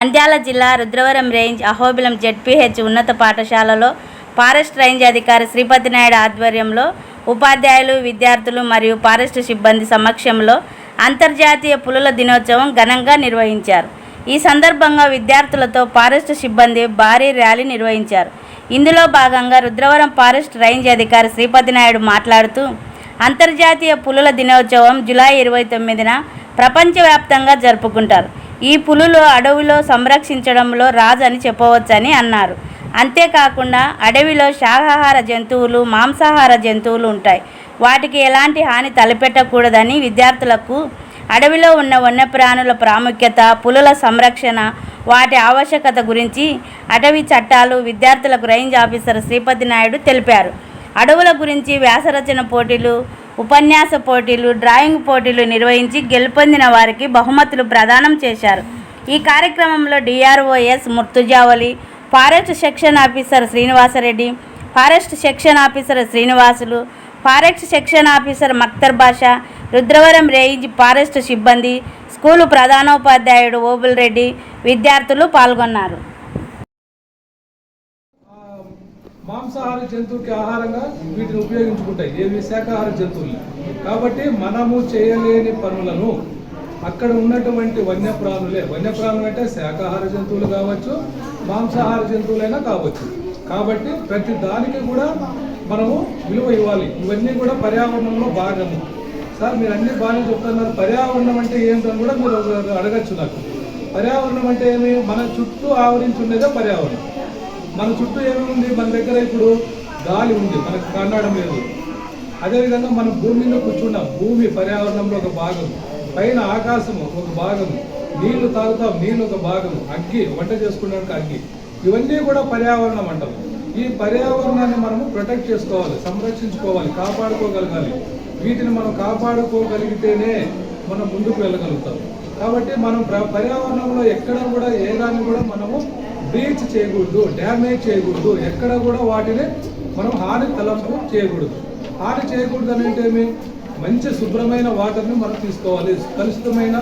నంద్యాల జిల్లా Rudravaram range Ahobilam ZPH ఉన్నత పాఠశాలలో ఫారెస్ట్ రేంజ్ అధికారి శ్రీపతి నాయుడు ఆధ్వర్యంలో ఉపాధ్యాయులు విద్యార్థులు మరియు ఫారెస్ట్ సిబ్బంది సమక్షంలో అంతర్జాతీయ పులుల దినోత్సవం ఘనంగా నిర్వహించారు. ఈ సందర్భంగా విద్యార్థులతో ఫారెస్ట్ సిబ్బంది భారీ ర్యాలీ నిర్వహించారు. ఇందులో భాగంగా రుద్రవరం ఫారెస్ట్ రేంజ్ అధికారి శ్రీపతి నాయుడు మాట్లాడుతూ అంతర్జాతీయ పులుల దినోత్సవం జూలై ఇరవై తొమ్మిదిన ప్రపంచవ్యాప్తంగా జరుపుకుంటారు. ఈ పులులు అడవిలో సంరక్షించడంలో రాజు అని చెప్పవచ్చని అన్నారు. అంతేకాకుండా అడవిలో శాకాహార జంతువులు మాంసాహార జంతువులు ఉంటాయి. వాటికి ఎలాంటి హాని తలపెట్టకూడదని విద్యార్థులకు అడవిలో ఉన్న వన్యప్రాణుల ప్రాముఖ్యత పులుల సంరక్షణ వాటి ఆవశ్యకత గురించి అటవీ చట్టాలు విద్యార్థులకు రేంజ్ ఆఫీసర్ శ్రీపతి నాయుడు తెలిపారు. అడవుల గురించి వ్యాసరచన పోటీలు ఉపన్యాస పోటీలు డ్రాయింగ్ పోటీలు నిర్వహించి గెలుపొందిన వారికి బహుమతులు ప్రదానం చేశారు. ఈ కార్యక్రమంలో DROs Murtujavali forest section officer Srinivasareddy forest section officer Srinivasulu forest section officer Maktar Basha Rudravaram range forest సిబ్బంది స్కూలు ప్రధానోపాధ్యాయుడు ఓబుల్ రెడ్డి విద్యార్థులు పాల్గొన్నారు. మాంసాహార జంతువుకి ఆహారంగా వీటిని ఉపయోగించుకుంటాయి. ఏవి? శాకాహార జంతువులు. కాబట్టి మనము చేయలేని పనులను అక్కడ ఉన్నటువంటి వన్యప్రాణులే. వన్యప్రాణులు అంటే శాకాహార జంతువులు కావచ్చు మాంసాహార జంతువులైనా కావచ్చు. కాబట్టి ప్రతి దానికి కూడా మనము విలువ ఇవ్వాలి. ఇవన్నీ కూడా పర్యావరణంలో భాగము. సార్ మీరు అన్ని బాగానే చెప్తున్నారు. పర్యావరణం అంటే ఏంటని కూడా మీరు అడగచ్చు నాకు. పర్యావరణం అంటే ఏమి? మన చుట్టూ ఆవరించి ఉండేదే పర్యావరణం. మన చుట్టూ ఏముంది? మన దగ్గర ఇప్పుడు గాలి ఉంది. మనకు కన్నడం లేదు. అదేవిధంగా మనం భూమి మీద కూర్చున్నాం. భూమి పర్యావరణంలో ఒక భాగం. పైన ఆకాశము ఒక భాగం. నీళ్ళు తాగుతాం. నీళ్ళు ఒక భాగం. అగ్గి వంట చేసుకున్నాక అగ్గి. ఇవన్నీ కూడా పర్యావరణం అంటాం ఈ పర్యావరణాన్ని మనము ప్రొటెక్ట్ చేసుకోవాలి. సంరక్షించుకోవాలి. కాపాడుకోగలగాలి. వీటిని మనం కాపాడుకోగలిగితేనే మనం ముందుకు వెళ్ళగలుగుతాం. కాబట్టి మనం ప్ర- పర్యావరణంలో ఎక్కడ కూడా ఏ దాన్ని కూడా మనము బ్రీచ్ చేయకూడదు డ్యామేజ్ చేయకూడదు ఎక్కడ కూడా వాటిని మనం హాని తలంపు చేయకూడదు. హాని చేయకూడదు అని అంటే ఏమి? మంచి శుభ్రమైన వాటర్ని మనం తీసుకోవాలి. కలుషితమైన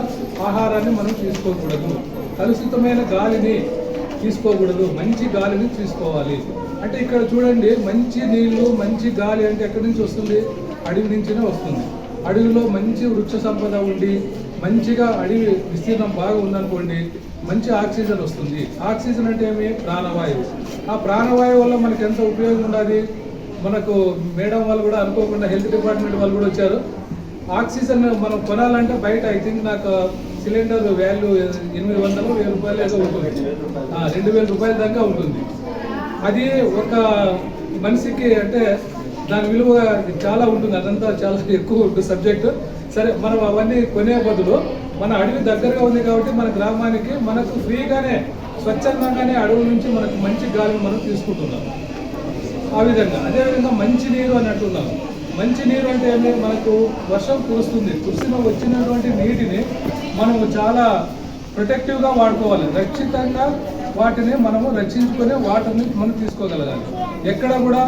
ఆహారాన్ని మనం తీసుకోకూడదు. కలుషితమైన గాలిని తీసుకోకూడదు. మంచి గాలిని తీసుకోవాలి. అంటే ఇక్కడ చూడండి మంచి నీళ్ళు మంచి గాలి అంటే ఎక్కడి నుంచి వస్తుంది? అడవి నుంచినే వస్తుంది. అడవిలో మంచి వృక్ష సంపద ఉండి మంచిగా అడవి విస్తీర్ణం బాగా ఉందనుకోండి మంచి ఆక్సిజన్ వస్తుంది. ఆక్సిజన్ అంటే ఏమి? ప్రాణవాయువు. ఆ ప్రాణవాయువు వల్ల మనకి ఎంత ఉపయోగం ఉండాలి? మనకు మేడం వాళ్ళు కూడా అనుకోకుండా హెల్త్ డిపార్ట్మెంట్ వాళ్ళు కూడా వచ్చారు. ఆక్సిజన్ మనం కొనాలంటే బయట ఐ థింక్ నాకు సిలిండర్ వాల్యూ ఎనిమిది వందలు వెయ్యి రూపాయలు ఏదో ఉంటుంది. రెండు వేల రూపాయల దాకా ఉంటుంది. అది ఒక మనిషికి అంటే దాని విలువ చాలా ఉంటుంది. అదంతా చాలా ఎక్కువ ఉంటుంది సబ్జెక్టు. సరే మనం అవన్నీ కొనే బదులు మన అడవి దగ్గరగా ఉంది కాబట్టి మన గ్రామానికి మనకు ఫ్రీగానే స్వచ్ఛందంగానే అడవి నుంచి మనకు మంచి గాలిని మనం తీసుకుంటున్నాం. ఆ విధంగా. అదేవిధంగా మంచి నీరు అని అంటున్నాం. మంచి నీరు అంటే ఏమి మనకు వర్షం కురుస్తుంది. కురిసిన వచ్చినటువంటి నీటిని మనము చాలా ప్రొటెక్టివ్గా వాడుకోవాలి. రక్షితంగా వాటిని మనము రక్షించుకొని వాటర్ని మనం తీసుకోగలగాలి. ఎక్కడ కూడా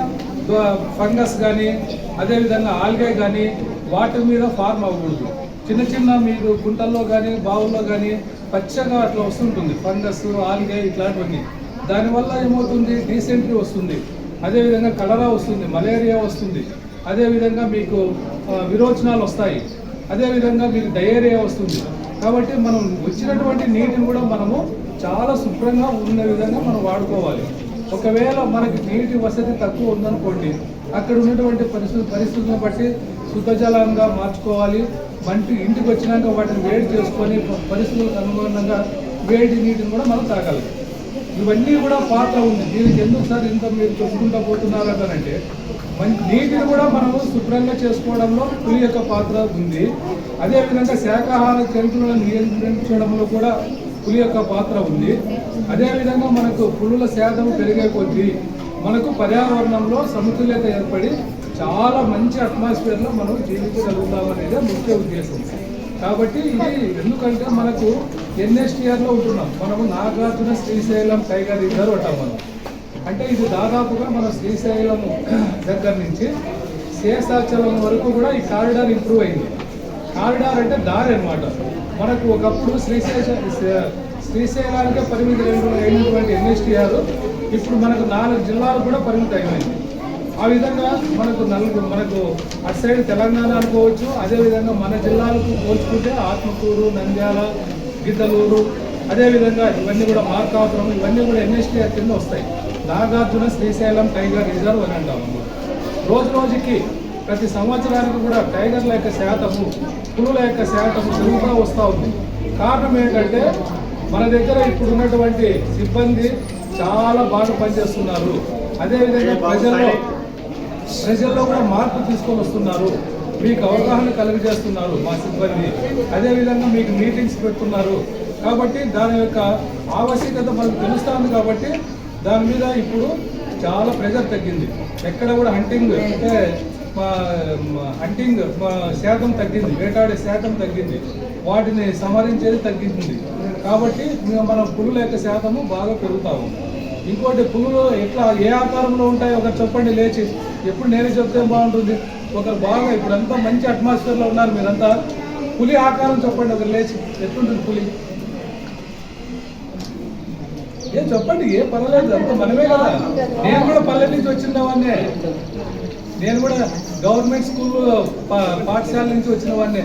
ఫంగస్ కానీ అదేవిధంగా ఆల్గే కానీ వాటి మీద ఫార్మ్ అవ్వకూడదు. చిన్న చిన్న మీరు గుంటల్లో కానీ బావుల్లో కానీ పచ్చగా అట్లా వస్తుంటుంది. ఫంగస్ ఆల్గే ఇట్లాంటివన్నీ. దానివల్ల ఏమవుతుంది? డీసెంట్రీ వస్తుంది. అదేవిధంగా కలరా వస్తుంది మలేరియా వస్తుంది. అదేవిధంగా మీకు విరోచనాలు వస్తాయి. అదేవిధంగా మీకు డయేరియా వస్తుంది. కాబట్టి మనం వచ్చినటువంటి నీటిని కూడా మనము చాలా శుభ్రంగా ఉన్న విధంగా మనం వాడుకోవాలి. ఒకవేళ మనకి నీటి వసతి తక్కువ ఉందనుకోండి అక్కడ ఉన్నటువంటి పరిస్థితి పరిస్థితులను బట్టి శుద్ధ జలంగా మార్చుకోవాలి. వంటి ఇంటికి వచ్చినాక వాటిని వేడి చేసుకొని పరిస్థితులకు అనుగుణంగా వేడి నీటిని కూడా మనం తాగాలి. ఇవన్నీ కూడా పాత్ర ఉంది. దీనికి ఎందుకు సార్ ఇంత మీరు చెప్పుకుంటా పోతున్నారు అంటే నీటిని కూడా మనము శుభ్రంగా చేసుకోవడంలో పులి యొక్క పాత్ర ఉంది. అదేవిధంగా శాకాహార జంతువులను నియంత్రించడంలో కూడా పులి యొక్క పాత్ర ఉంది. అదేవిధంగా మనకు పులుల శాతం పెరిగే కొద్దీ మనకు పర్యావరణంలో సమతుల్యత ఏర్పడి చాలా మంచి అట్మాస్ఫియర్లో మనం జీవించగలుగుతామనేదే ముఖ్య ఉద్దేశం. కాబట్టి ఇది ఎందుకంటే మనకు ఎన్ఎస్టీఆర్లో ఉంటున్నాం. మనము నాగార్జున శ్రీశైలం టైగర్ రిజర్వ్ అంటాం మనం. అంటే ఇది దాదాపుగా మన శ్రీశైలం దగ్గర నుంచి శేషాచలం వరకు కూడా ఈ కారిడార్ ఇంప్రూవ్ అయింది. కారిడార్ అంటే దారి అనమాట మనకు ఒకప్పుడు శ్రీశైల శ్రీశైలానికే పరిమితి రెండు అయినటువంటి ఎన్ఎస్టీఆర్ ఇప్పుడు మనకు నాలుగు జిల్లాలు కూడా పరిమితి అయిపోయింది ఆ విధంగా మనకు నలుగురు మనకు అటు సైడ్ తెలంగాణ అనుకోవచ్చు అదేవిధంగా మన జిల్లాలకు పోల్చుకుంటే ఆత్మకూరు నంద్యాల గిద్దలూరు అదేవిధంగా ఇవన్నీ కూడా మార్కాపురం ఇవన్నీ కూడా ఎన్ఎస్టీఆర్ కింద వస్తాయి. నాగార్జున శ్రీశైలం టైగర్ రిజర్వ్ అని అంటాం అన్నమాట. రోజు రోజుకి ప్రతి సంవత్సరానికి కూడా టైగర్ల యొక్క శాతము పులుల యొక్క శాతము పెరుగుతూ వస్తూ ఉంది. కారణం ఏంటంటే మన దగ్గర ఇప్పుడు ఉన్నటువంటి సిబ్బంది చాలా బాగా పనిచేస్తున్నారు. అదేవిధంగా ప్రజల్లో ప్రజల్లో కూడా మార్పు తీసుకొని వస్తున్నారు. మీకు అవగాహన కలుగజేస్తున్నారు మా సిబ్బంది. అదేవిధంగా మీకు మీటింగ్స్ పెడుతున్నారు. కాబట్టి దాని యొక్క ఆవశ్యకత మనకు తెలుస్తుంది కాబట్టి దాని మీద ఇప్పుడు చాలా ప్రెజర్ తగ్గింది. ఎక్కడ కూడా హంటింగ్ అంటే హంటింగ్ శాతం తగ్గింది. వేటాడే శాతం తగ్గింది. వాటిని సంహరించేది తగ్గింది. కాబట్టి మేము మన పులుల యొక్క శాతము బాగా పెరుగుతాము. ఇంకోటి పులులు ఎట్లా ఏ ఆకారంలో ఉంటాయో ఒకటి చెప్పండి లేచి. ఎప్పుడు నేనే చెప్తే బాగుంటుంది. ఒకరు బాగా ఇప్పుడు అంతా మంచి అట్మాస్ఫియర్లో ఉన్నారు మీరంతా. పులి ఆకారం చెప్పండి ఒకరు లేచి. ఎట్లుంటుంది పులి? ఏం చెప్పండి ఏ పర్వాలేదు అంత మనమే కదా. నేను కూడా పల్లె నుంచి వచ్చిన వాడినే. నేను కూడా గవర్నమెంట్ స్కూల్ పాఠశాల నుంచి వచ్చిన వాడినే.